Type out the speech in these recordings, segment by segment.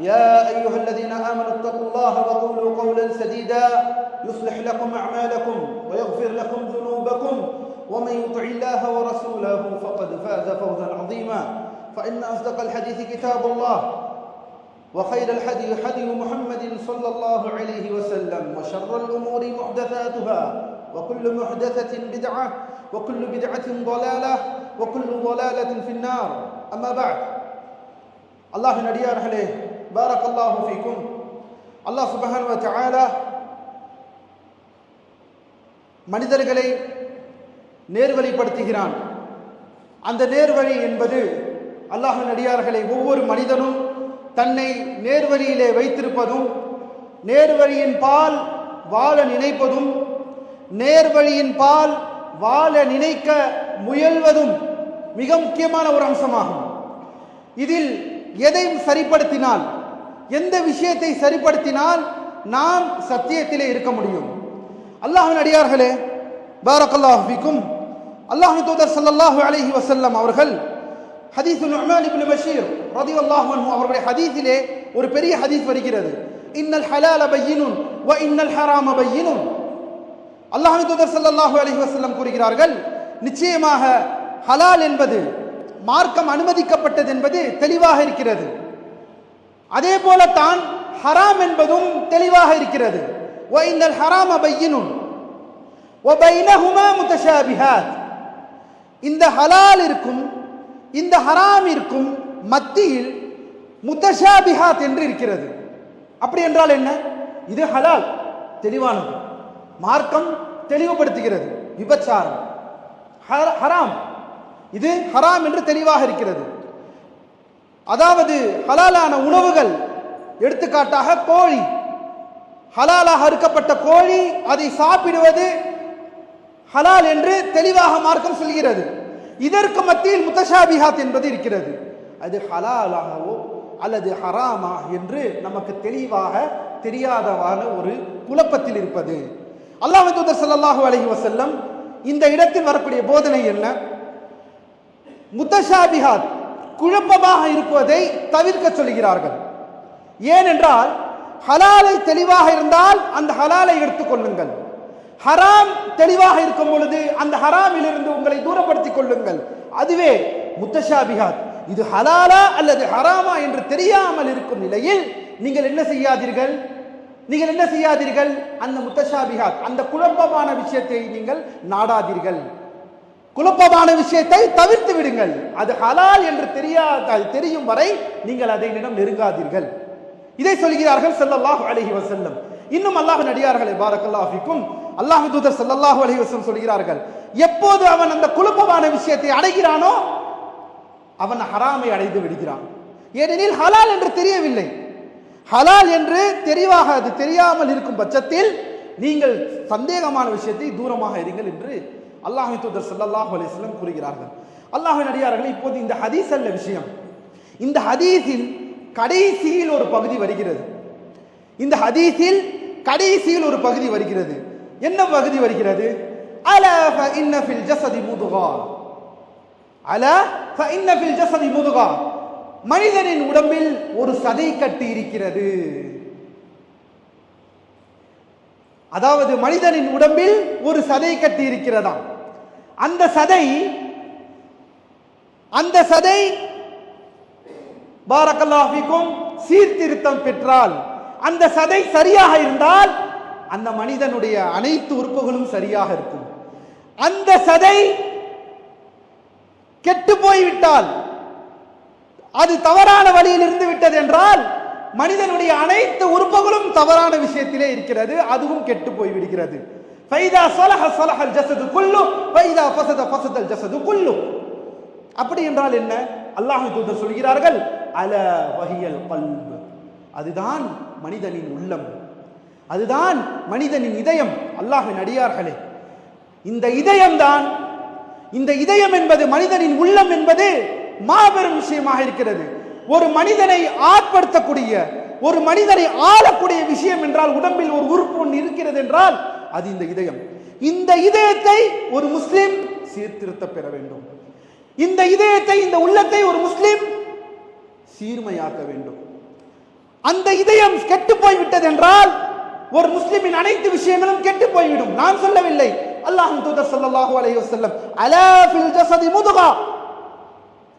يا أيها الذين آمنوا اتقوا الله وقولوا قولا سديدا يصلح لكم أعمالكم ويغفر لكم ذنوبكم ومن يطع الله ورسوله فقد فاز فوزا عظيما فإن أصدق الحديث كتاب الله وخير الحديث حديث محمد صلى الله عليه وسلم وشر الأمور محدثاتها وكل محدثة بدعة وكل بدعة ضلالة وكل ضلالة في النار. أما بعد الله نريارحله بارك الله فيكم அல்லாஹ் சுபஹான் வ மனிதர்களை நேர்வழிப்படுத்துகிறான் அந்த நேர்வழி என்பது அல்லாஹ் நடிகார்களை ஒவ்வொரு மனிதனும் தன்னை நேர்வழியிலே வைத்திருப்பதும் நேர்வழியின் பால் வாழ நினைப்பதும் நேர்வழியின் பால் வாழ நினைக்க முயல்வதும் மிக முக்கியமான ஒரு அம்சமாகும் இதில் எதையும் சரிப்படுத்தினால் எந்த விஷயத்தை சரிப்படுத்தினால் நாம் சத்தியத்திலே இருக்க முடியும். அல்லாஹின் அடியார்களே பாரக்கல்லாஹிக்கும் அல்லாஹு அல்லாஹ் தூதர் சல்லாஹூ அலஹி வசல்லம் அவர்கள் ஹதீஸ் நுஅமான் இப்னு பஷீர் ரலியல்லாஹு அன்ஹு அவருடைய ஹதீஸிலே ஒரு பெரிய ஹதீஸ் வருகிறது. இன்னல் ஹலால பையினுன் வ இன்னல் ஹராம பையினுன். அல்லாஹு தூதர் சல்லாஹூ அலஹி வசல்லம் கூறுகிறார்கள் நிச்சயமாக ஹலால் என்பது மார்க்கம் அனுமதிக்கப்பட்டது என்பது தெளிவாக இருக்கிறது. அதே போல தான் ஹராம் என்பதும் தெளிவாக இருக்கிறது. ஹராம் இன்னல் ஹராம பையினுன் முத்தஷாபிஹாத் இந்த ஹலால் இருக்கும் இந்த ஹராம் இருக்கும் மத்தியில் முத்தஷாபிஹாத் என்று இருக்கிறது. அப்படி என்றால் என்ன? இது ஹலால் தெளிவானது. மார்க்கம் தெளிவுபடுத்துகிறது. விபச்சாரம். ஹராம். இது ஹராம் என்று தெளிவாக இருக்கிறது. அதாவது ஹலாலான உணவுகள் எடுத்துக்காட்டாக கோழி. ஹலாலாக அறுக்கப்பட்ட கோழி அதை சாப்பிடுவது ஹலால் என்று தெளிவாக மார்க்கம் சொல்கிறது. இதற்கு மத்தியில் முத்தஷாபிஹாத் என்பது இருக்கிறது. அது ஹலாலாகவோ அல்லது ஹராமா என்று நமக்கு தெளிவாக தெரியாதவான ஒரு குழப்பத்தில் இருப்பது. அல்லாஹ் தூதர் ஸல்லல்லாஹு அலைஹி இந்த இடத்தில் வரக்கூடிய போதனை என்ன? முத்தஷாபிஹாத் குழப்பமாக இருப்பதை தவிர்க்க சொல்கிறார்கள். ஏனென்றால் ஹலாலை தெளிவாக இருந்தால் அந்த ஹலாலை எடுத்துக்கொள்ளுங்கள் ஹராம் தெளிவாக இருக்கும் பொழுது அந்த ஹராமில் இருந்து உங்களை தூரப்படுத்திக் கொள்ளுங்கள். அதுவே முத்தஷாபிகாத் இது ஹலாலா அல்லது ஹராமா என்று தெரியாமல் இருக்கும் நிலையில் நீங்கள் என்ன செய்யாதீர்கள்? நீங்கள் என்ன செய்யாதீர்கள்? அந்த முத்தஷாபிகாத் அந்த குழப்பமான விஷயத்தை நீங்கள் நாடாதீர்கள். குழப்பமான விஷயத்தை தவிர்த்து விடுங்கள். அது ஹலால் என்று தெரியாத தெரியும் வரை நீங்கள் அதை நிடம் நெருங்காதீர்கள். இதை சொல்கிறார்கள் செல்லல்லாஹ் அலைஹி வசல்லம் இன்னும் அல்லாஹ் நடிகார்களை பாரக்கல்லாஃபிக்கும் அல்லாஹ் தூதர் செல்லல்லாஹு அலைஹி வஸல்லம் சொல்கிறார்கள் எப்போது அவன் அந்த குழப்பமான விஷயத்தை அடைகிறானோ அவன் ஹராமை அடைந்து விடுகிறான். ஏனெனில் ஹலால் என்று தெரியவில்லை. ஹலால் என்று தெளிவாக அது தெரியாமல் இருக்கும் பட்சத்தில் நீங்கள் சந்தேகமான விஷயத்தை தூரமாக இருங்கள் என்று அல்லாஹின் தூதர் சல்லாஹ் அலிஸ்லம் கூறுகிறார்கள். அல்லாஹின் அடியார்கள் இப்போது இந்த ஹதீஸ் அல்ல விஷயம். இந்த ஹதீஸில் கடைசியில் ஒரு பகுதி வருகிறது. இந்த ஹதீஸில் கடைசியில் ஒரு பகுதி வருகிறது. என்ன பகுதி வருகிறது? அல இன்ன ஃபில் ஜஸதி முதுகா. அல இன்ன ஃபில் ஜஸதி முதுகா. மனிதனின் உடம்பில் ஒரு சதை கட்டி இருக்கிறது. அதாவது மனிதனின் உடம்பில் ஒரு சதை கட்டி இருக்கிறதாம். அந்த சதை அந்த சதை பாரக்கல்லாஹிக்கும் சீர்திருத்தம் பெற்றால் அந்த சதை சரியாக இருந்தால் அந்த மனிதனுடைய அனைத்து உறுப்புகளும் சரியாக இருக்கும். அந்த சதை கெட்டு போய்விட்டால் அது தவறான வழியில் இருந்து விட்டது என்றால் மனிதனுடைய அனைத்து உறுப்புகளும் தவறான விஷயத்திலே இருக்கிறது அதுவும் கெட்டு போய் விடுகிறது ஃபைதா ஸலஹ ஸலஹல் ஜசது குல்லு ஃபைதா ஃபஸத ஃபஸதல் ஜசது குல்லு அப்படி என்றால் என்ன? அல்லாஹு தூதர் சொல்கிறார்கள் அல வஹியல் கல்ப். அதுதான் மனிதனின் உள்ளம். அதுதான் மனிதனின் இதயம். அல்லாஹின் அடியார்களே இந்த இதயம்தான் இந்த இதயம் என்பது மனிதனின் உள்ளம் என்பது மாபெரும் விஷயமாக இருக்கிறது. ஒரு மனிதனை ஆட்படுத்தக்கூடிய ஒரு மனிதனை ஆளக்கூடிய விஷயம் என்றால் உடம்பில் ஒரு உறுப்பு ஒன்று இருக்கிறது என்றால் அது இந்த இதயம். இந்த இதயத்தை ஒரு முஸ்லிம் சீர்திருத்த பெற வேண்டும். இந்த இதயத்தை இந்த உள்ளத்தை ஒரு முஸ்லிம் சீர்மையாக்க வேண்டும். அந்த இதயம் கெட்டு போய்விட்டது என்றால் ஒரு முஸ்லிமின் அனைத்து விஷயங்களும் கெட்டு போய்விடும். நான் சொல்லவில்லை. அல்லாஹ் தூதர் சல்லாஹு அலைஹி வசல்லம் அலா ஃபில் ஜஸதி முதுகா.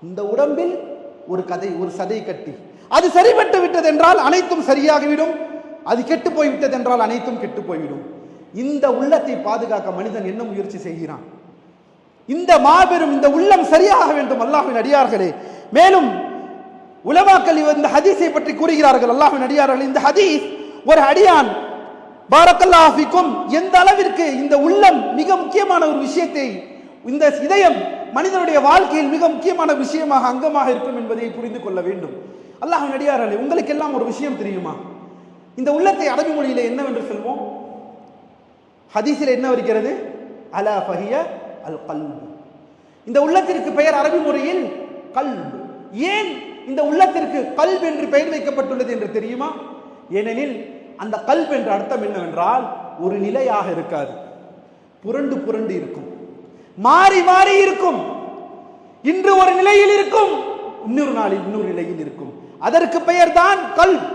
இந்த உடம்பில் ஒரு கதை ஒரு சதை கட்டி. அது சரிபட்டு விட்டது என்றால் அனைத்தும் சரியாகிவிடும். அது கெட்டு போய்விட்டது என்றால் அனைத்தும் கெட்டு போய்விடும். இந்த உள்ளத்தை பாதுகாக்க மனிதன் என்ன முயற்சி செய்கிறான்? இந்த மாபெரும் இந்த உள்ளம் சரியாக வேண்டும் அல்லாஹின் அடியார்களே. மேலும் உலமாக்கள் இந்த ஹதீஸை பற்றி கூறுகிறார்கள் அல்லாஹின் அடியார்கள். இந்த ஹதீஸ் ஒரு அடியான். பாரக்கல்லாஹிக்கும் எந்த அளவிற்கு இந்த உள்ளம் மிக முக்கியமான ஒரு விஷயத்தை இந்த இதயம் மனிதனுடைய வாழ்க்கையில் மிக முக்கியமான விஷயமாக அங்கமாக இருக்கும் என்பதை புரிந்து கொள்ள வேண்டும். அல்லாஹ்வின் அடியார்களே உங்களுக்கு எல்லாம் ஒரு விஷயம் தெரியுமா? இந்த உள்ளத்தை அரபி மொழியில என்னவென்று சொல்வோம்? ஹதீஸில் என்ன வருகிறது? அலா ஃபஹிய அல் கல்பு இந்த உள்ளத்திற்கு பெயர் அரபி முறையில் கல்பு. ஏன் இந்த உள்ளத்திற்கு கல்ப் என்று பெயர் வைக்கப்பட்டுள்ளது என்று தெரியுமா? ஏனெனில் அந்த கல்ப் என்ற அர்த்தம் என்னவென்றால் ஒரு நிலையாக இருக்காது. புரண்டு புரண்டு இருக்கும். மாறி மாறி இருக்கும். இன்று ஒரு நிலையில் இருக்கும். இன்னொரு நாளில் இன்னொரு நிலையில் இருக்கும். அதற்கு பெயர் தான் கல்ப்.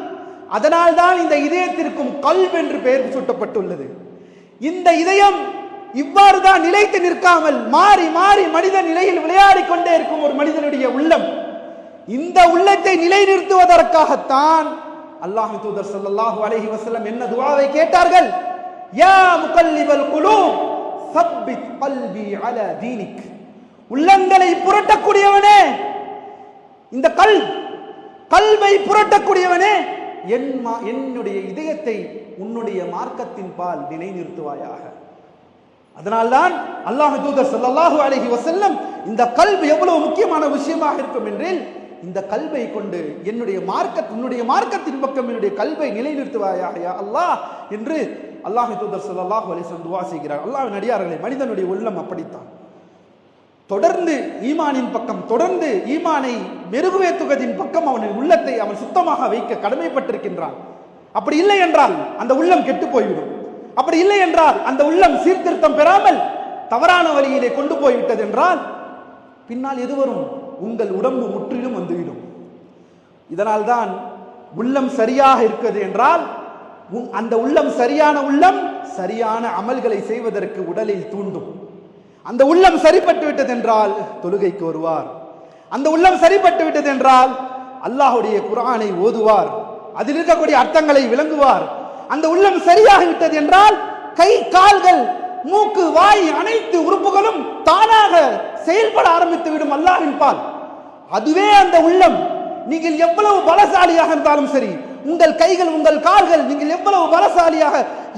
அதனால் தான் இந்த இதயத்திற்கும் கல்ப் என்று பெயர் சூட்டப்பட்டுள்ளது. இந்த இதயம் இவ்வாறு தான் நிலைத்து நிற்காமல் மாறி மாறி மனித நிலையில் விளையாடி கொண்டே இருக்கும் ஒரு மனிதனுடைய உள்ளம். இந்த உள்ளத்தை நிலைநிறுத்துவதற்காகத்தான் அல்லாஹ் தூதர் சல்லாஹு அலஹி வஸல்லம் என்ன துவாவை கேட்டார்கள்? யா முகல்லிபல் குழு சப்பித் பல்வி அல தீனிக். உள்ளங்களை புரட்டக்கூடியவனே இந்த கல் கல்வை புரட்டக்கூடியவனே என் மா- என்னுடைய இதயத்தை உன்னுடைய மார்க்கத்தின் பால் நிலைநிறுத்துவாயாக. அதனால்தான் அல்லாஹ் தூதர் ஸல்லல்லாஹு அலைஹி வசல்லம் இந்த கல்வி எவ்வளவு முக்கியமான விஷயமாக இருக்கும் என்றில் இந்த கல்வை கொண்டு என்னுடைய மார்க்க உன்னுடைய மார்க்கத்தின் பக்கம் என்னுடைய கல்வை நிலைநிறுத்துவாயாக அல்லாஹ் என்று அல்லாஹ் தூதர் ஸல்லல்லாஹு அலைஹி வஸல்லம் துஆ செய்கிறார். அல்லாஹ்வின் அடியார்களே மனிதனுடைய உள்ளம் அப்படித்தான். தொடர்ந்து ஈமானின் பக்கம் தொடர்ந்து ஈமானை மெருகுவேத்துவதின் பக்கம் அவனின் உள்ளத்தை அவன் சுத்தமாக வைக்க கடமைப்பட்டிருக்கின்றான். அப்படி இல்லை என்றால் அந்த உள்ளம் கெட்டு போய்விடும். அப்படி இல்லை என்றால் அந்த உள்ளம் சீர்திருத்தம் பெறாமல் தவறான வழியிலே கொண்டு போய்விட்டது என்றால் பின்னால் எது வரும் உங்கள் உடம்பு முற்றிலும் வந்துவிடும். இதனால் தான் உள்ளம் சரியாக இருக்கிறது என்றால் அந்த உள்ளம் சரியான உள்ளம் சரியான அமல்களை செய்வதற்கு உடலில் தூண்டும். அந்த உள்ளம் சரிப்பட்டு விட்டது என்றால் தொழுகைக்கு வருவார். அந்த உள்ளம் சரிப்பட்டு விட்டது என்றால் அல்லாஹுடைய குரானை ஓதுவார். அதில் இருக்கக்கூடிய அர்த்தங்களை விளங்குவார். அந்த உள்ளம் சரியாகி விட்டது என்றால் கை கால்கள் மூக்கு வாய் அனைத்து உறுப்புகளும் தானாக செயல்பட ஆரம்பித்து விடும் அல்லாவின் பால். அதுவே அந்த உள்ளம். நீங்கள் எவ்வளவு பலசாலியாக இருந்தாலும் சரி உங்கள் கைகள் உங்கள் கால்கள் நீங்கள் எவ்வளவு பலசாலியாக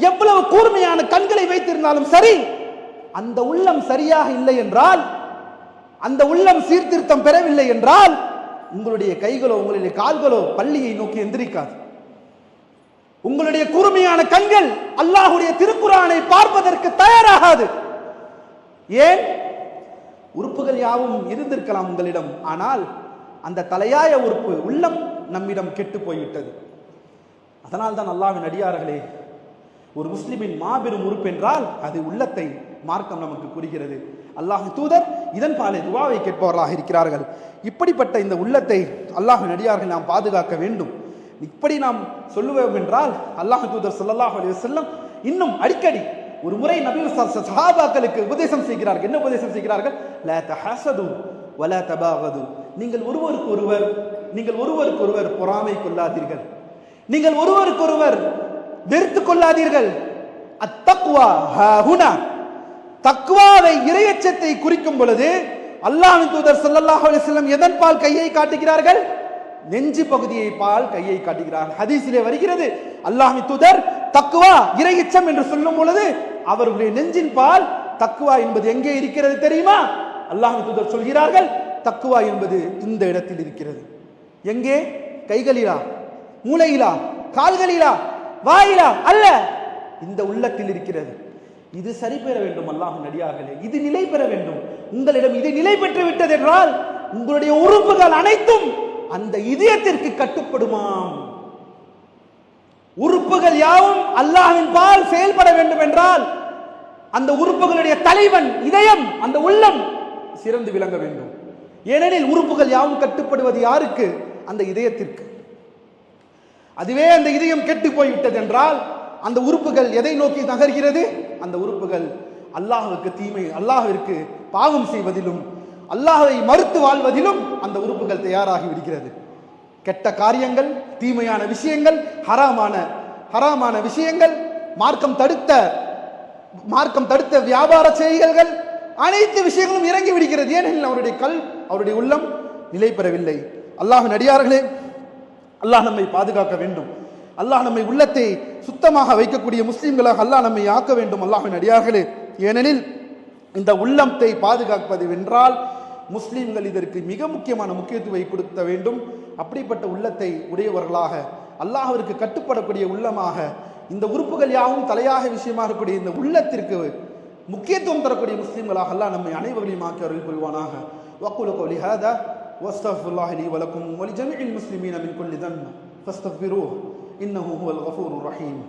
எவ்வளவு கூர்மையான கண்களை வைத்திருந்தாலும் சரி அந்த உள்ளம் சரியாக இல்லை என்றால் அந்த உள்ளம் சீர்திருத்தம் பெறவில்லை என்றால் உங்களுடைய கைகளோ உங்களுடைய கால்களோ பள்ளியை நோக்கி எந்திரிக்காது. உங்களுடைய கூர்மையான கண்கள் அல்லாஹுடைய திருக்குறானை பார்ப்பதற்கு தயாராகாது. ஏன்? உறுப்புகள் யாவும் இருந்திருக்கலாம் உங்களிடம் ஆனால் அந்த தலையாய உறுப்பு உள்ளம் நம்மிடம் கெட்டு போய்விட்டது. அதனால் தான் அல்லாஹ்வின் அடியார்களே ஒரு முஸ்லிமின் மாபெரும் உறுப்பு என்றால் அது உள்ளத்தை மார்க்கம் நமக்கு கூறுகிறது அல்லாஹ் தூதர் இதன் பாலே துவாவை கேட்பவர்களாக இருக்கிறார்கள். இப்படிப்பட்ட இந்த உள்ளத்தை அல்லாஹ் நடிகார்கள் நாம் பாதுகாக்க வேண்டும். இப்படி நாம் சொல்லுவோம் என்றால் அல்லாஹ் தூதர் ஸல்லல்லாஹு அலி வஸல்லம் இன்னும் அடிக்கடி ஒரு முறை நபீர் சஹாபாக்களுக்கு உபதேசம் செய்கிறார்கள். என்ன உபதேசம் செய்கிறார்கள்? லா தஹசது வலா தபாவது நீங்கள் ஒருவருக்கு ஒருவர் நீங்கள் ஒருவருக்கு ஒருவர் பொறாமை கொள்ளாதீர்கள். நீங்கள் ஒருவருக்கொருவர் வெறுத்து கொள்ளாதீர்கள். அத்தக்குவா ஹுனா. தக்குவாவை இரையச்சத்தை குறிக்கும் பொழுது அல்லாஹின் தூதர் சல்லாஹ் அலிஸ்லம் எதன் பால் கையை காட்டுகிறார்கள்? நெஞ்சு பகுதியை பால் கையை காட்டுகிறார்கள் ஹதீஸிலே வருகிறது அல்லாஹின் தூதர் தக்குவா இரையச்சம் என்று சொல்லும் பொழுது அவர்களுடைய நெஞ்சின் பால் தக்குவா என்பது எங்கே இருக்கிறது தெரியுமா? அல்லாஹின் தூதர் சொல்கிறார்கள் தக்குவா என்பது இந்த இடத்தில் இருக்கிறது. எங்கே? கைகளிலா? மூளையிலா? கால்களிலா? வாயிலா? அல்ல இந்த உள்ளத்தில் இருக்கிறது. இது சரி பெற வேண்டும் அல்லாஹ் நடிகார்களே இது நிலை பெற வேண்டும். உங்களிடம் இது நிலை பெற்று விட்டது என்றால் உங்களுடைய உறுப்புகள் அனைத்தும் அந்த இதயத்திற்கு கட்டுப்படுமாம். உறுப்புகள் யாவும் அல்லாஹின் பால் செயல்பட வேண்டும் என்றால் அந்த உறுப்புகளுடைய தலைவன் இதயம் அந்த உள்ளம் சிறந்து விளங்க வேண்டும். ஏனெனில் உறுப்புகள் யாவும் கட்டுப்படுவது யாருக்கு? அந்த இதயத்திற்கு. அதுவே அந்த இதயம் கெட்டு போய்விட்டது என்றால் அந்த உறுப்புகள் எதை நோக்கி நகர்கிறது? அந்த உறுப்புகள் அல்லாஹுக்கு தீமை அல்லாஹிற்கு பாவம் செய்வதிலும் அல்லாஹை மறுத்து வாழ்வதிலும் அந்த உறுப்புகள் தயாராகி விடுகிறது. கெட்ட காரியங்கள் தீமையான விஷயங்கள் ஹராமான ஹராமான விஷயங்கள் மார்க்கம் தடுத்த மார்க்கம் தடுத்த வியாபார செய்கைகள் அனைத்து விஷயங்களும் இறங்கி விடுகிறது. ஏனெனில் அவருடைய கல் அவருடைய உள்ளம் நிலை பெறவில்லை அல்லாஹ் நடிகார்களே அல்லாஹ் நம்மை பாதுகாக்க வேண்டும். அல்லாஹ் நம்மை உள்ளத்தை சுத்தமாக வைக்கக்கூடிய முஸ்லீம்களாக அல்லாஹ் நம்மை ஆக்க வேண்டும் அல்லாஹின் அடியார்களே. ஏனெனில் இந்த உள்ளத்தை பாதுகாப்பது வென்றால் முஸ்லீம்கள் இதற்கு மிக முக்கியமான முக்கியத்துவை கொடுத்த வேண்டும். அப்படிப்பட்ட உள்ளத்தை உடையவர்களாக அல்லாஹிற்கு கட்டுப்படக்கூடிய உள்ளமாக இந்த உறுப்புகள் யாவும் தலையாக விஷயமாக இருக்கக்கூடிய இந்த உள்ளத்திற்கு முக்கியத்துவம் தரக்கூடிய முஸ்லீம்களாக அல்லாஹ் நம்மை அனைவர்களையும் ஆக்கி அருள் புரிவானாக. வக்குலு கோலி ஹாதா வஸ்தஃபுல்லாஹி வலக்கும் ஒலி ஜமில் முஸ்லிமீன் மின் குல்லி தன் ஃபஸ்தஃபிரூ إنه هو الغفور الرحيم.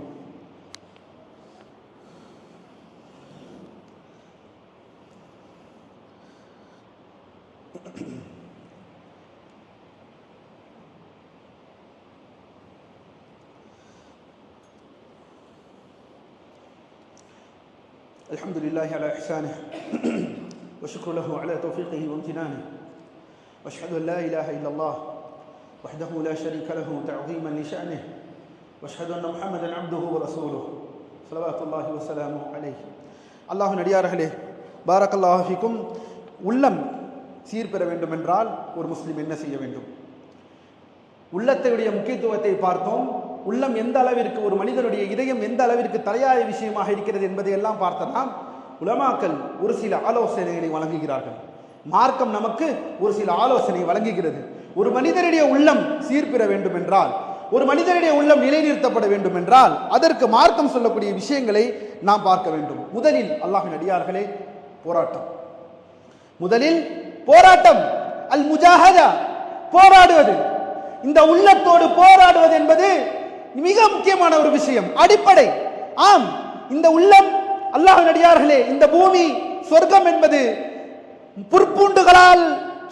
الحمد لله على إحسانه وشكر له على توفيقه وامتنانه. وأشهد أن لا إله إلا الله وحده لا شريك له تعظيما لشأنه. வஷது அண்ண முகமது அப்துஹு ரசூலு சலவாத்துல்லாஹி வசலாமு அலை அல்லாஹு நடிகார்களே பாரக்கல்லாஹிக்கும் உள்ளம் சீர்பெற வேண்டும் என்றால் ஒரு முஸ்லீம் என்ன செய்ய வேண்டும்? உள்ளத்தையுடைய முக்கியத்துவத்தை பார்த்தோம். உள்ளம் எந்த அளவிற்கு ஒரு மனிதனுடைய இதயம் எந்த அளவிற்கு தலையாய விஷயமாக இருக்கிறது என்பதை எல்லாம் பார்த்ததாம் உலமாக்கல் ஒரு சில ஆலோசனைகளை வழங்குகிறார்கள். மார்க்கம் நமக்கு ஒரு சில ஆலோசனை வழங்குகிறது. ஒரு மனிதனுடைய உள்ளம் சீர்பெற வேண்டும் என்றால் ஒரு மனிதனுடைய உள்ளம் நிலைநிறுத்தப்பட வேண்டும் என்றால் அதற்கு மார்க்கம் சொல்லக்கூடிய விஷயங்களை நாம் பார்க்க வேண்டும். முதலில் அல்லாஹின் அடியார்களே போராட்டம். முதலில் போராட்டம் அல் முஜாஹதா போராடுவது. இந்த உள்ளத்தோடு போராடுவது என்பது மிக முக்கியமான ஒரு விஷயம் அடிப்படை. ஆம் இந்த உள்ளம் அல்லாஹ் அடியார்களே இந்த பூமி சொர்க்கம் என்பது புற்பூண்டுகளால்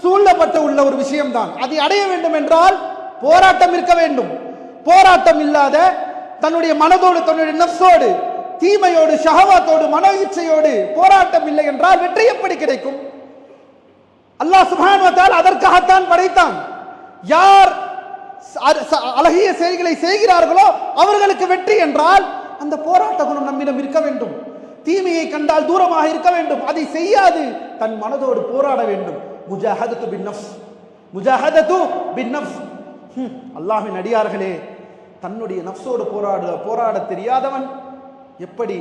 சூழப்பட்டு உள்ள ஒரு விஷயம்தான். அதை அடைய வேண்டும் என்றால் போராட்டம் இருக்க வேண்டும். போராட்டம் இல்லாத தன்னுடைய மனதோடு தன்னுடைய நப்சோடு தீமையோடு ஷஹவாத்தோடு மன இச்சையோடு போராட்டம் இல்லை என்றால் வெற்றி எப்படி கிடைக்கும்? அல்லாஹ் சுபான் அதற்காகத்தான் படைத்தான். யார் ச- அழகிய செயல்களை செய்கிறார்களோ அவர்களுக்கு வெற்றி என்றால் அந்த போராட்ட குணம் நம்மிடம் இருக்க வேண்டும். தீமையை கண்டால் தூரமாக இருக்க வேண்டும். அதை செய்யாது. தன் மனதோடு போராட வேண்டும். முஜாஹதத்து பின் நஃப்ஸ் முஜாஹதத்து பின் நஃப்ஸ் ஹம், அடியார்களே தன்னுடைய நஃப்ஸோடு போராட போராட தெரியாதவன் எப்படி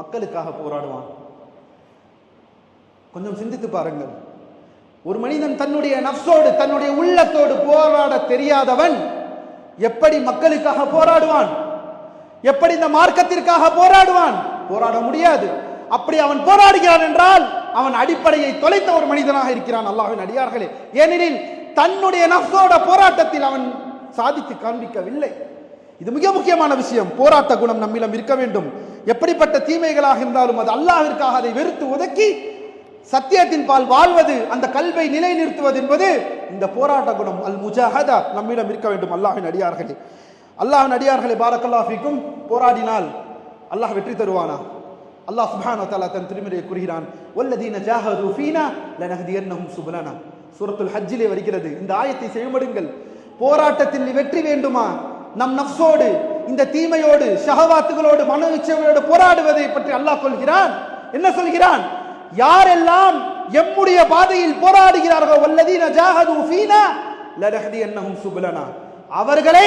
மக்களுக்காக போராடுவான்? கொஞ்சம் சிந்தித்து பாருங்கள். ஒரு மனிதன் தன்னுடைய நஃப்ஸோடு தன்னுடைய உள்ளத்தோடு போராட தெரியாதவன் எப்படி மக்களுக்காக போராடுவான்? எப்படி இந்த மார்க்கத்திற்காக போராடுவான்? போராட முடியாது. அப்படி அவன் போராடுகிறான் என்றால் அவன் அடிப்படையை தொலைத்த ஒரு மனிதனாக இருக்கிறான் அல்லாஹின் அடியார்களே. ஏனெனில் தன்னுடைய நஃப்ஸோட போராட்டத்தில் அவன் சாதித்து காண்பிக்கவில்லை. இது மிக முக்கியமான விஷயம். போராட்ட குணம் நம்மிடம் இருக்க வேண்டும். எப்படிப்பட்ட தீமைகளாக இருந்தாலும் அது அல்லாவிற்காக அதை வெறுத்து ஒதுக்கி சத்தியத்தின் பால் வாழ்வது அந்த கல்வை நிலைநிறுத்துவது என்பது இந்த போராட்ட குணம். அல் முஜாஹதா நம்மிடம் இருக்க வேண்டும் அல்லாஹின் அடியார்களே. அல்லாஹின் அடியார்களை பாரக்கல்லாஃபிக்கும் போராடினால் அல்லாஹ் வெற்றி தருவானா? அல்லாஹ் சுபான வ தன் திருமறையை கூறுகிறான் ஒல்லதீன ஜாஹது ஃபீனா என்னும் சுபலனா. சூரத்துல் ஹஜ்ஜிலே வருகிறது. இந்த ஆயத்தை செவிமடுங்கள் போராட்டத்தில் வெற்றி வேண்டுமா? நம் நஃப்ஸோடு இந்த தீமையோடு ஷஹவாத்துகளோடு மன இச்சைகளோடு போராடுவதை பற்றி அல்லாஹ் சொல்கிறான். என்ன சொல்கிறான்? யாரெல்லாம் எம்முடைய பாதையில் போராடுகிறார்களோ வல்லதீன ஜாஹது ஃபீனா லனஹ்தியன்னஹும் சுபலனா. அவர்களை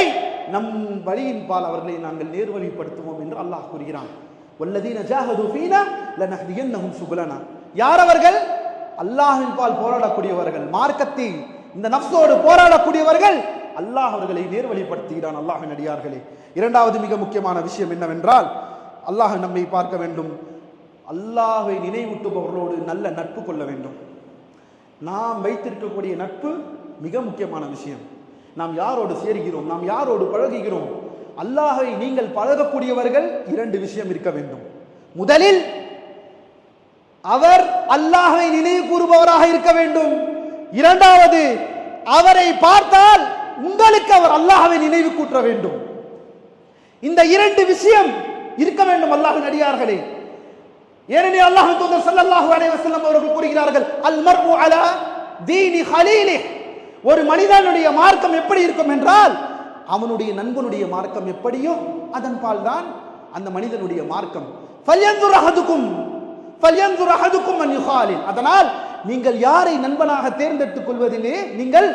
நம் வழியின் பால் அவர்களை நாங்கள் நேர்வழிப்படுத்துவோம் என்று அல்லாஹ் கூறுகிறான். வல்லதீன ஜாஹது ஃபீனா லனஹ்தியன்னஹும் சுபலனா. யார் அவர்கள் அல்லாஹின் பால் போராடக்கூடியவர்கள். மார்க்கத்தில் இந்த நஃப்ஸோடு போராடக்கூடியவர்கள் அல்லாஹ் அவர்களை நேர்வழிப்படுத்துகிறான் அல்லாஹின் அடியார்களே. இரண்டாவது மிக முக்கியமான விஷயம் என்னவென்றால் அல்லாஹ் நம்மை பார்க்க வேண்டும். அல்லாஹை நினைவூட்டுபவர்களோடு நல்ல நட்பு கொள்ள வேண்டும். நாம் வைத்திருக்கக்கூடிய நட்பு மிக முக்கியமான விஷயம். நாம் யாரோடு சேர்கிறோம்? நாம் யாரோடு பழகுகிறோம்? அல்லாஹை நீங்கள் பழகக்கூடியவர்கள் இரண்டு விஷயம் இருக்க வேண்டும். முதலில் அவர் அல்லாஹை நினைவு கூறுபவராக இருக்க வேண்டும். இரண்டாவது அவரை பார்த்தால் உங்களுக்கு அவர் அல்லாஹாவை நினைவு கூற்ற வேண்டும். இந்த இரண்டு விஷயம் இருக்க வேண்டும் அல்லாஹ் நடிகார்களே. ஏனெனில் அல்லாஹ் தூதர் ஸல்லல்லாஹு அலைஹி வஸல்லம் அவர்கள் கூறுகிறார்கள் அல் மர்உ அலா தீனி ஹலீலி ஒரு மனிதனுடைய மார்க்கம் எப்படி இருக்கும் என்றால் அவனுடைய நண்பனுடைய மார்க்கம் எப்படியோ அதன்பால் தான் அந்த மனிதனுடைய மார்க்கம். ஃபல்யன்துர் அஹதுக்கும் ஃபல்யன்துர் அஹதுக்கும் அன் யுகாலில் அதனால் நீங்கள் யாரை நண்பனாக தேர்ந்தெடுத்துக் கொள்வதிலே நீங்கள்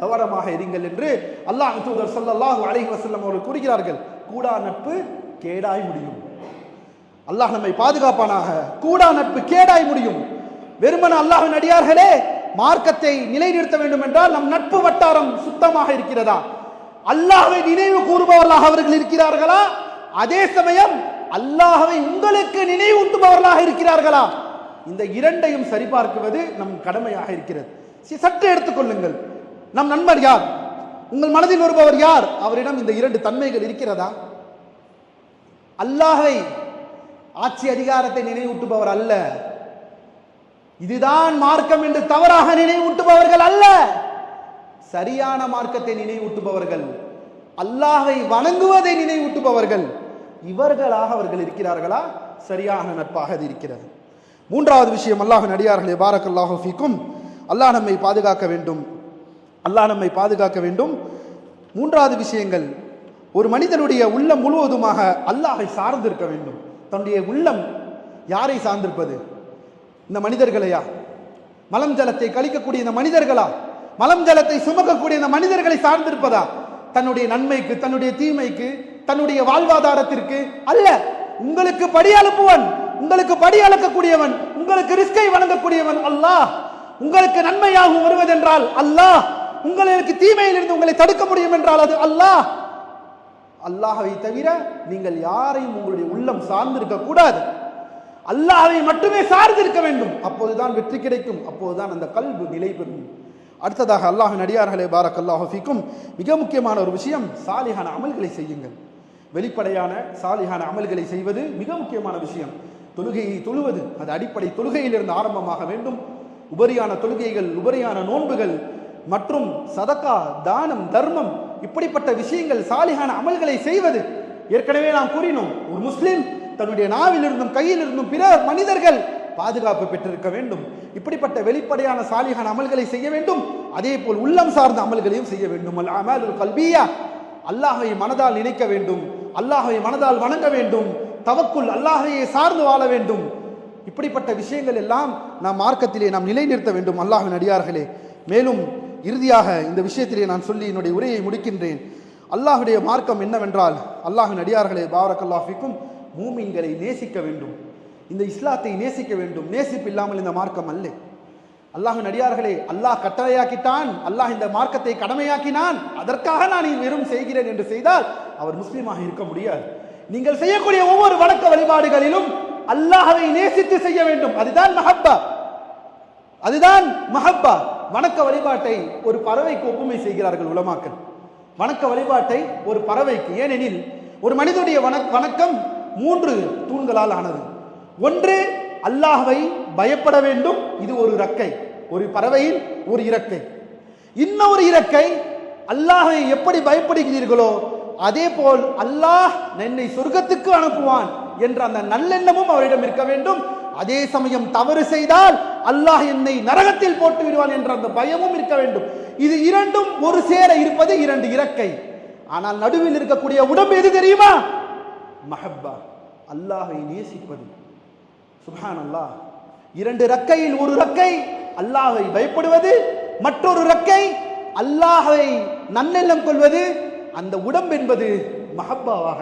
கவனமாக இருங்கள் என்று அல்லாஹ் தூதர் சல்லாஹூ அலஹி வசல்லம் அவர்கள் கூறுகிறார்கள். கூடா நட்பு கேடாய் முடியும். அல்லாஹ் நம்மை பாதுகாப்பானாக. கூடா நட்பு கேடாய் முடியும். வெறுமன அல்லாஹின் அடியார்களே மார்க்கத்தை நிலைநிறுத்த வேண்டும் என்றால் நம் நட்பு வட்டாரம் சுத்தமாக இருக்கிறதா? அல்லாஹை நினைவு கூறுபவர்களாக அவர்கள் இருக்கிறார்களா? அதே சமயம் அல்லாஹவை உங்களுக்கு நினைவூட்டுபவர்களாக இருக்கிறார்களா? இந்த இரண்டையும் சரிபார்க்குவது நம் கடமையாக இருக்கிறது. சற்று எடுத்துக்கொள்ளுங்கள் நம் நண்பர் யார்? உங்கள் மனதில் வருபவர் யார்? அவரிடம் இந்த இரண்டு தன்மைகள் இருக்கிறதா? அல்லாஹை ஆட்சி அதிகாரத்தை நினைவூட்டுபவர் அல்ல. இதுதான் மார்க்கம் என்று தவறாக நினைவூட்டுபவர்கள் அல்ல. சரியான மார்க்கத்தை நினைவூட்டுபவர்கள் அல்லாஹை வணங்குவதை நினைவூட்டுபவர்கள் இவர்களாக அவர்கள் இருக்கிறார்களா? சரியான நட்பாக அது இருக்கிறது. மூன்றாவது விஷயம் அல்லாஹ் நடிகார்களே பாரக்கல்லாஹு ஃபீக்கும். அல்லாஹ் நம்மை பாதுகாக்க வேண்டும். அல்லாஹ் நம்மை பாதுகாக்க வேண்டும். மூன்றாவது விஷயங்கள் ஒரு மனிதனுடைய உள்ளம் முழுவதுமாக அல்லாஹை சார்ந்திருக்க வேண்டும். தன்னுடைய உள்ளம் யாரை சார்ந்திருப்பது? இந்த மனிதர்களையா? மலம் ஜலத்தை கழிக்கக்கூடிய இந்த மனிதர்களா? மலம் ஜலத்தை சுமக்கக்கூடிய இந்த மனிதர்களை சார்ந்திருப்பதா? தன்னுடைய நன்மைக்கு தன்னுடைய தீமைக்கு தன்னுடைய வாழ்வாதாரத்திற்கு அல்ல. உங்களுக்கு படி அனுப்புவன் உங்களுக்கு படி அளக்கக்கூடியவன் உங்களுக்கு ரிஸ்கை வழங்கக்கூடியவன் அல்லாஹ். உங்களுக்கு நன்மையாகும் வருவதென்றால் அல்லாஹ். உங்களுக்கு தீமையிலிருந்து உங்களை தடுக்க முடியும் என்றால் அது அல்லாஹ். அல்லாஹவை தவிர நீங்கள் யாரையும் உங்களுடைய உள்ளம் சார்ந்திருக்க கூடாது. அல்லாஹ்வை மட்டுமே சார்ந்திருக்க வேண்டும். அப்போதுதான் வெற்றி கிடைக்கும். அப்போதுதான் அந்த கல்வி நிலை பெறும். அடுத்ததாக அல்லாஹ் நடிகார்களே பாரக் அல்லாஹிக்கும் மிக முக்கியமான ஒரு விஷயம் சாலிகான அமல்களை செய்யுங்கள். வெளிப்படையான சாலிகான அமல்களை செய்வது மிக முக்கியமான விஷயம். தொழுகையை தொழுவது அது அடிப்படை தொழுகையிலிருந்து ஆரம்பமாக வேண்டும். உபரியான தொழுகைகள் உபரியான நோன்புகள் மற்றும் சதக்கா தானம் தர்மம் இப்படிப்பட்ட விஷயங்கள் சாலிகான அமல்களை செய்வது. ஏற்கனவே நாம் கூறினோம் ஒரு முஸ்லீம் தன்னுடைய நாவிலிருந்தும் கையிலிருந்தும் பிற மனிதர்கள் பாதுகாப்பு பெற்றிருக்க வேண்டும். இப்படிப்பட்ட வெளிப்படையான சாலிகான அமல்களை செய்ய வேண்டும். அதே போல் உள்ளம் சார்ந்த அமல்களையும் செய்ய வேண்டும். அல் அமலுல் கல்பியா அல்லாஹை மனதால் நினைக்க வேண்டும். அல்லாஹை மனதால் வணங்க வேண்டும். தவக்குள் அல்லாஹையை சார்ந்து வாழ வேண்டும். இப்படிப்பட்ட விஷயங்கள் எல்லாம் நாம் மார்க்கத்திலே நாம் நிலைநிறுத்த வேண்டும். அல்லாஹின் அடியார்களே. மேலும் இறுதியாக இந்த விஷயத்திலே நான் சொல்லி என்னுடைய உரையை முடிக்கின்றேன். அல்லாஹுடைய மார்க்கம் என்னவென்றால் அல்லாஹின் அடியார்களே பாரக்கல்லாஃபிக்கும் மூமின்களை நேசிக்க வேண்டும். இந்த இஸ்லாத்தை நேசிக்க வேண்டும். நேசிப்பு இல்லாமல் இந்த மார்க்கம் அல்ல. அல்லாஹின் அடியார்களே அல்லாஹ் கட்டளையாக்கிட்டான் அல்லாஹ் இந்த மார்க்கத்தை கடமையாக்கினான் அதற்காக நான் வெறும் செய்கிறேன் என்று செய்தால் அவர் முஸ்லீமாக இருக்க முடியாது. நீங்கள் செய்யக்கூடிய ஒவ்வொரு வழக்க வழிபாடுகளிலும் அல்லாஹவை நேசித்து செய்ய வேண்டும். அதுதான் மஹப்பா. அதுதான் மஹப்பா. வணக்க வழிபாட்டை ஒரு பறவைக்கு ஒப்புமை செய்கிறார்கள் உலமாக்கள். வணக்க வழிபாட்டை ஒரு பறவைக்கு. ஏனெனில் ஒரு மனிதனுடைய வணக் வணக்கம் மூன்று தூண்களால் ஆனது. ஒன்று அல்லாஹவை பயப்பட வேண்டும். இது ஒரு இறக்கை. ஒரு பறவையில் ஒரு இறக்கை. இன்னொரு இறக்கை அல்லாஹை எப்படி பயப்படுகிறீர்களோ அதே போல் அல்லாஹ் என்னை சொர்க்கத்துக்கு அனுப்புவான் என்ற அந்த நல்லெண்ணமும் அவரிடம் இருக்க வேண்டும். அதே சமயம் தவறு செய்தால் அல்லாஹ் என்னை நரகத்தில் போட்டு விடுவான் என்ற அந்த பயமும் இருக்க வேண்டும். இது இரண்டும் ஒரு சேர இருப்பது இரண்டு இறக்கை. ஆனால் நடுவில் இருக்கக்கூடிய உடம்பு எது தெரியுமா? மஹப்பா. அல்லாஹை நேசிப்பது. சுப்ஹான் அல்லாஹ் இரண்டு ரக்கையில் ஒரு ரக்கை அல்லாஹை பயப்படுவது. மற்றொரு ரக்கை அல்லாஹை நன்னெல்லம் கொள்வது. அந்த உடம்பு என்பது மஹப்பாவாக.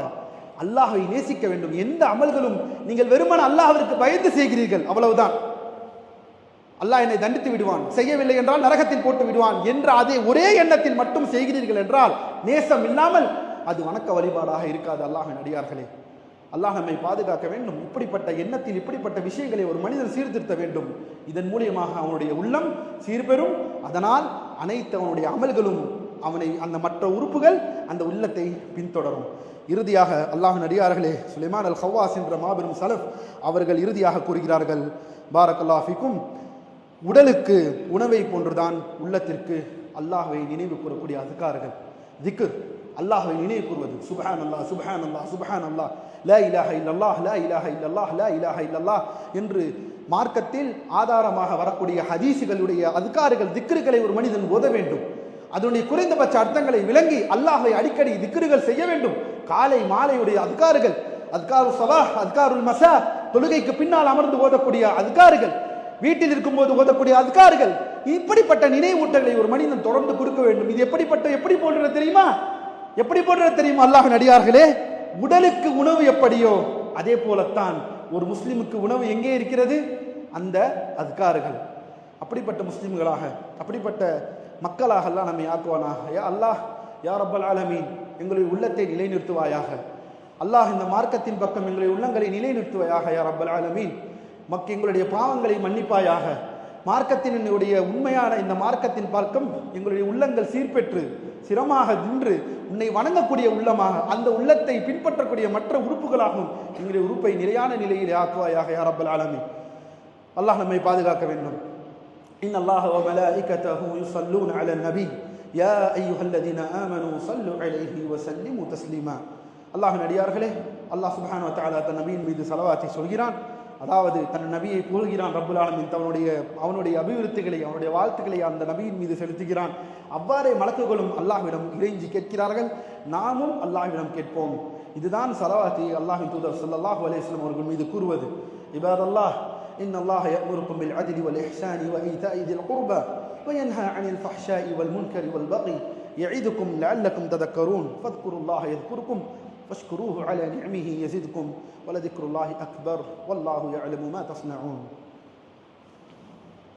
அல்லாஹை நேசிக்க வேண்டும். எந்த அமல்களும் நீங்கள் வெறுமன அல்லாஹிற்கு பயந்து செய்கிறீர்கள். அவ்வளவுதான். அல்லாஹ் என்னை தண்டித்து விடுவான். செய்யவில்லை என்றால் நரகத்தில் போட்டு விடுவான் என்ற அதே ஒரே எண்ணத்தில் மட்டும் செய்கிறீர்கள் என்றால் நேசம் இல்லாமல் அது வணக்க வழிபாடாக இருக்காது அல்லாஹின் அடியார்களே. அல்லாஹ் நம்மை பாதுகாக்க வேண்டும். இப்படிப்பட்ட எண்ணத்தில் இப்படிப்பட்ட விஷயங்களை ஒரு மனிதன் சீர்திருத்த வேண்டும். இதன் மூலியமாக அவனுடைய உள்ளம் சீர்பெறும். அதனால் அனைத்து அவனுடைய அமல்களும் அவனை அந்த மற்ற உறுப்புகள் அந்த உள்ளத்தை பின்தொடரும். இறுதியாக அல்லாஹின் அடியார்களே சுலைமான் அல் ஹவாஸ் என்ற மாபெரும் சலஃப் அவர்கள் இறுதியாக கூறுகிறார்கள் பாரக்கல்லாஃபிக்கும் உடலுக்கு உணவை போன்றுதான் உள்ளத்திற்கு அல்லாஹுவை நினைவு கூறக்கூடிய அதுக்கார்கள் திக்கு அல்லாஹை நினைவு கூறுவது. சுபஹான் அல்லா சுபஹான் அல்லாஹ் சுபஹான் அல்லாஹ் ல இலாஹ இல்லல்லாஹ் ல இலாஹ இல்லல்லாஹ் ல இலாஹ இல்லல்லாஹ் என்று மார்க்கத்தில் ஆதாரமாக வரக்கூடிய ஹதீஸுகளுடைய அதுக்கார்கள் திக்ருகளை ஒரு மனிதன் ஓத வேண்டும். அதனுடைய குறைந்தபட்ச அர்த்தங்களை விளங்கி அல்லாஹை அடிக்கடி திக்ருகள் செய்ய வேண்டும். காலை மாலையுடைய அதுக்கார்கள் அதுக்காரு சவா அதுக்காருல் மசா தொழுகைக்கு பின்னால் அமர்ந்து ஓதக்கூடிய அதுக்கார்கள் வீட்டில் இருக்கும்போது ஓதக்கூடிய அதுக்கார்கள் இப்படிப்பட்ட நினைவூட்டங்களை ஒரு மனிதன் தொடர்ந்து கொடுக்க வேண்டும். இது எப்படிப்பட்ட எப்படி போன்றது தெரியுமா? எப்படி போன்றது தெரியுமா அல்லாஹ் நடிகார்களே உடலுக்கு உணவு எப்படியோ அதே போலத்தான் ஒரு முஸ்லிமுக்கு உணவு எங்கே இருக்கிறது? அந்த அதுக்கார்கள் அப்படிப்பட்ட முஸ்லிம்களாக அப்படிப்பட்ட மக்களாக அல்லாஹ் நம்மை ஆக்குவானாக. யா அல்லாஹ் யா ரப்பல் ஆலமீன். எங்களுடைய உள்ளத்தை நிலைநிறுத்துவாயாக. அல்லாஹ் இந்த மார்க்கத்தின் பக்கம் எங்களுடைய உள்ளங்களை நிலைநிறுத்துவாயாக யார் அப்பல் ஆலமீன். மக்க எங்களுடைய பாவங்களை மன்னிப்பாயாக. மார்க்கத்தினுடைய உண்மையான இந்த மார்க்கத்தின் பக்கம் எங்களுடைய உள்ளங்கள் சீர்பெற்று சிரமாக நின்று உன்னை வணங்கக்கூடிய உள்ளமாக அந்த உள்ளத்தை பின்பற்றக்கூடிய மற்ற உறுப்புகளாகவும் எங்களுடைய உறுப்பை நிலையான நிலையில் ஆக்குவாயாக யார் அப்பல் ஆலமீன். அல்லாஹ் நம்மை பாதுகாக்க வேண்டும். இன் அல்லாஹ் மலாஇகத்தஹு யுஸல்லூன அலன் நபி. யா ஐயுஹல்லதீன ஆமனு சல்லு அலைஹி வசல்லிமு தஸ்லீமா. அல்லாஹின் அடியார்களே அல்லாஹ் சுபான் வத்தாலா தன் நபியின் மீது செலவாத்தை சொல்கிறான். அதாவது தன் நபியை புகழ்கிறான் ரப்புல் ஆலமின். தன்னுடைய அவனுடைய அபிவிருத்திகளை அவனுடைய வாழ்த்துக்களை அந்த நபியின் மீது செலுத்துகிறான். அவ்வாறே மலக்குகளும் அல்லாஹ்விடம் இறைஞ்சி கேட்கிறார்கள். நாமும் அல்லாஹ்விடம் கேட்போம். இதுதான் சலவாத்தி அல்லாஹின் தூதர் சல்லாஹூ அலேஸ்லம் அவர்கள் மீது கூறுவது. இபாதல்லாஹ் இன் அல்லாஹ் யமுருக்கும் பில் அஜ்ரி வல் இஹ்சானி வ ஈதா இதில் குர்பா. وينهى عن الفحشاء والمنكر والبغي يعظكم لعلكم تذكرون. فاذكروا الله يذكركم واشكروه على نعمه يزدكم ولذكر الله أكبر والله يعلم ما تصنعون.